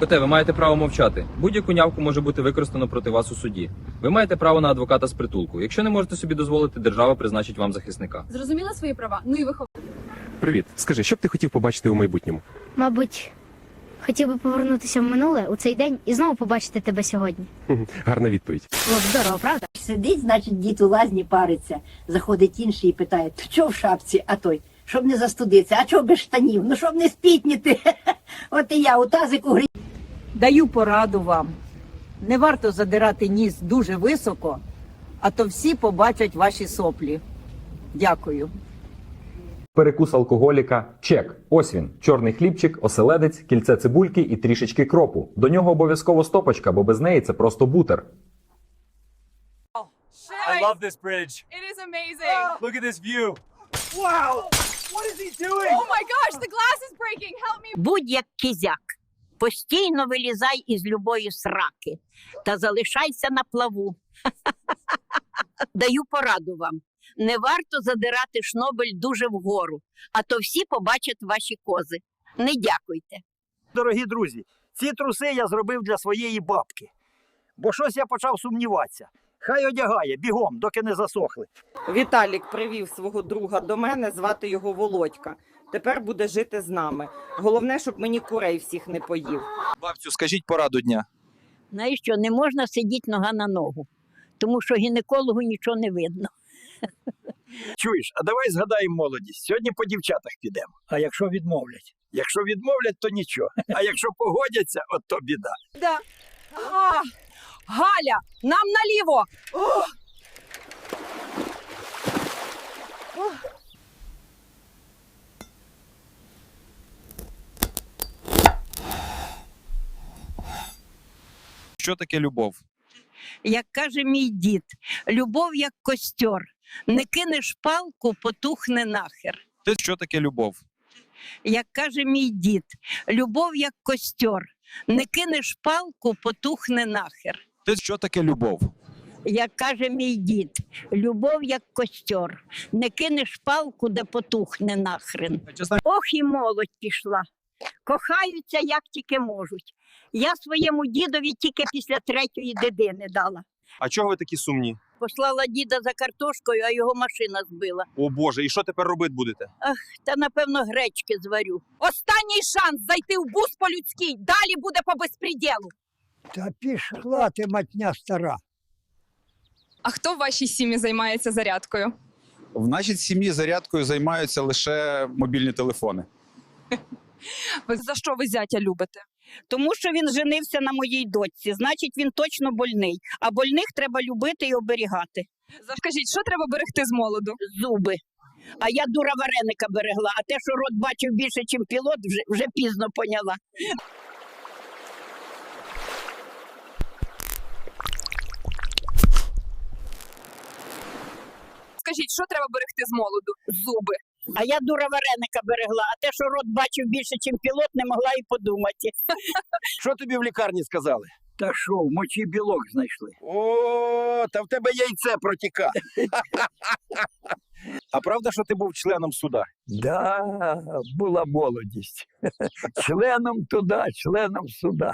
Коте, ви маєте право мовчати. Будь-яку нявку може бути використано проти вас у суді. Ви маєте право на адвоката з притулку. Якщо не можете собі дозволити, держава призначить вам захисника. Зрозуміла свої права? Ну і вихов... Привіт, скажи, що б ти хотів побачити у майбутньому? Мабуть, хотів би повернутися в минуле у цей день і знову побачити тебе сьогодні. Гарна відповідь. Було б здорово, правда? Сидить, значить, дід у лазні париться. Заходить інший і питає, то чого в шапці, а той, щоб не застудитися, а чого без штанів, ну щоб не спітніти. От і я у тазику грі. Даю пораду вам. Не варто задирати ніс дуже високо, а то всі побачать ваші соплі. Дякую. Перекус алкоголіка чек. Ось він. Чорний хлібчик, оселедець, кільце цибульки і трішечки кропу. До нього обов'язково стопочка, бо без неї це просто бутер. I love this bridge. It is amazing. Look at this view. Wow! What is he doing? Oh my gosh, the glass is breaking. Help me. Будь як кізяк, постійно вилізай із любої сраки та залишайся на плаву. Даю пораду вам. Не варто задирати шнобель дуже вгору, а то всі побачать ваші кози. Не дякуйте. Дорогі друзі, ці труси я зробив для своєї бабки. Бо щось я почав сумніватися. Хай одягає бігом, доки не засохли. Віталік привів свого друга до мене, звати його Володька. Тепер буде жити з нами. Головне, щоб мені курей всіх не поїв. Бабцю, скажіть пораду дня. Знаєш що, не можна сидіти нога на ногу, тому що гінекологу нічого не видно. Чуєш, а давай згадаємо молодість. Сьогодні по дівчатах підемо. А якщо відмовлять? Якщо відмовлять, то нічого. А якщо погодяться, от то біда. Да. А, Галя, нам наліво! Що таке любов? Як каже мій дід, любов як костьор. Не кинеш палку, потухне нахер. Ти що таке любов? Як каже мій дід, любов як костьор. Не кинеш палку, потухне нахер. Ти що таке любов? Як каже мій дід, любов як костьор. Не кинеш палку, де потухне нахрен. Ох, і молодь пішла. Кохаються, як тільки можуть. Я своєму дідові тільки після третьої дитини дала. А чого ви такі сумні? Послала діда за картошкою, а його машина збила. О Боже, і що тепер робити будете? Та напевно гречки зварю. Останній шанс зайти в бус по-людськи. Далі буде по безпреділу. Та пішла ти матня стара. А хто в вашій сім'ї займається зарядкою? В нашій сім'ї зарядкою займаються лише мобільні телефони. Ви за що ви зятя любите? Тому що він женився на моїй дочці, значить він точно больний. А больних треба любити і оберігати. Скажіть, що треба берегти з молоду? Зуби. А я дура вареника берегла, а те, що рот бачив більше, ніж пілот, вже, вже пізно поняла. Скажіть, що треба берегти з молоду? Зуби. А я дура вареника берегла, а те, що рот бачив більше, ніж пілот, не могла і подумати. Що тобі в лікарні сказали? Та що, в мочі білок знайшли. О, та в тебе яйце протіка. А правда, що ти був членом суда? Да, була молодість. Членом туди, членом сюди.